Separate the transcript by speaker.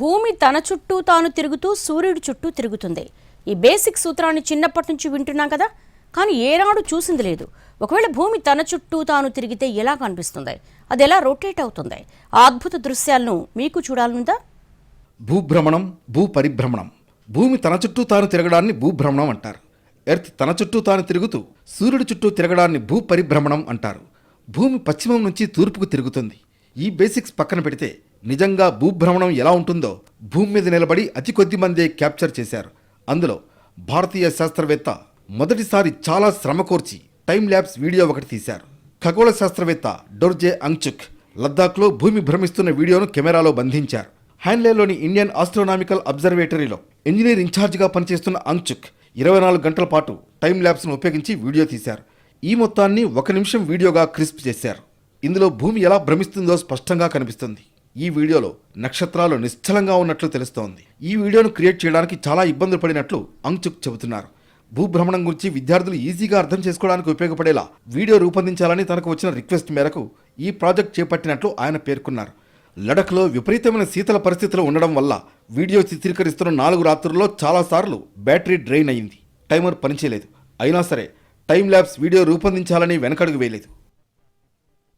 Speaker 1: భూమి తన చుట్టూ తాను తిరుగుతూ సూర్యుడి చుట్టూ తిరుగుతుంది. ఈ బేసిక్ సూత్రాన్ని చిన్నప్పటి నుంచి వింటున్నాం కదా? కానీ ఏనాడు చూసింది లేదు. ఒకవేళ భూమి తన చుట్టూ తాను తిరిగితే ఎలా కనిపిస్తుంది? అది ఎలా రొటేట్ అవుతుంది? ఆ అద్భుత దృశ్యాలను మీకు చూడాలనుందా?
Speaker 2: భూభ్రమణం భూ పరిభ్రమణం భూమి తన చుట్టూ తాను తిరగడాన్ని భూభ్రమణం అంటారు. ఎర్త్ తన చుట్టూ తాను తిరుగుతూ సూర్యుడి చుట్టూ తిరగడాన్ని భూ పరిభ్రమణం అంటారు. భూమి పశ్చిమం నుంచి తూర్పుకు తిరుగుతుంది. ఈ బేసిక్స్ పక్కన పెడితే నిజంగా భూభ్రమణం ఎలా ఉంటుందో భూమి మీద నిలబడి అతి కొద్ది మందే క్యాప్చర్ చేశారు. అందులో భారతీయ శాస్త్రవేత్త మొదటిసారి చాలా శ్రమ కోర్చి టైం ల్యాబ్స్ వీడియో ఒకటి తీశారు. ఖగోళ శాస్త్రవేత్త డోర్జే అంగ్చుక్ లద్దాఖ్లో భూమి భ్రమిస్తున్న వీడియోను కెమెరాలో బంధించారు. హ్యాన్లేలోని ఇండియన్ ఆస్ట్రోనామికల్ అబ్జర్వేటరీలో ఇంజనీర్ ఇన్ఛార్జిగా పనిచేస్తున్న అంగ్చుక్ ఇరవై నాలుగు గంటల పాటు టైం ల్యాబ్స్ను ఉపయోగించి వీడియో తీశారు. ఈ మొత్తాన్ని ఒక నిమిషం వీడియోగా క్రిస్ప్ చేశారు. ఇందులో భూమి ఎలా భ్రమిస్తుందో స్పష్టంగా కనిపిస్తుంది. ఈ వీడియోలో నక్షత్రాలు నిశ్చలంగా ఉన్నట్లు తెలుస్తోంది. ఈ వీడియోను క్రియేట్ చేయడానికి చాలా ఇబ్బందులు పడినట్లు అంగ్చుక్ చెబుతున్నారు. భూభ్రమణం గురించి విద్యార్థులు ఈజీగా అర్థం చేసుకోవడానికి ఉపయోగపడేలా వీడియో రూపొందించాలని తనకు వచ్చిన రిక్వెస్ట్ మేరకు ఈ ప్రాజెక్ట్ చేపట్టినట్లు ఆయన పేర్కొన్నారు. లడఖ్లో విపరీతమైన శీతల పరిస్థితులు ఉండడం వల్ల వీడియో చిత్రీకరిస్తున్న నాలుగు రాత్రుల్లో చాలాసార్లు బ్యాటరీ డ్రైన్ అయింది. టైమర్ పనిచేయలేదు. అయినా సరే టైం ల్యాబ్స్ వీడియో రూపొందించాలని వెనకడుగు వేయలేదు.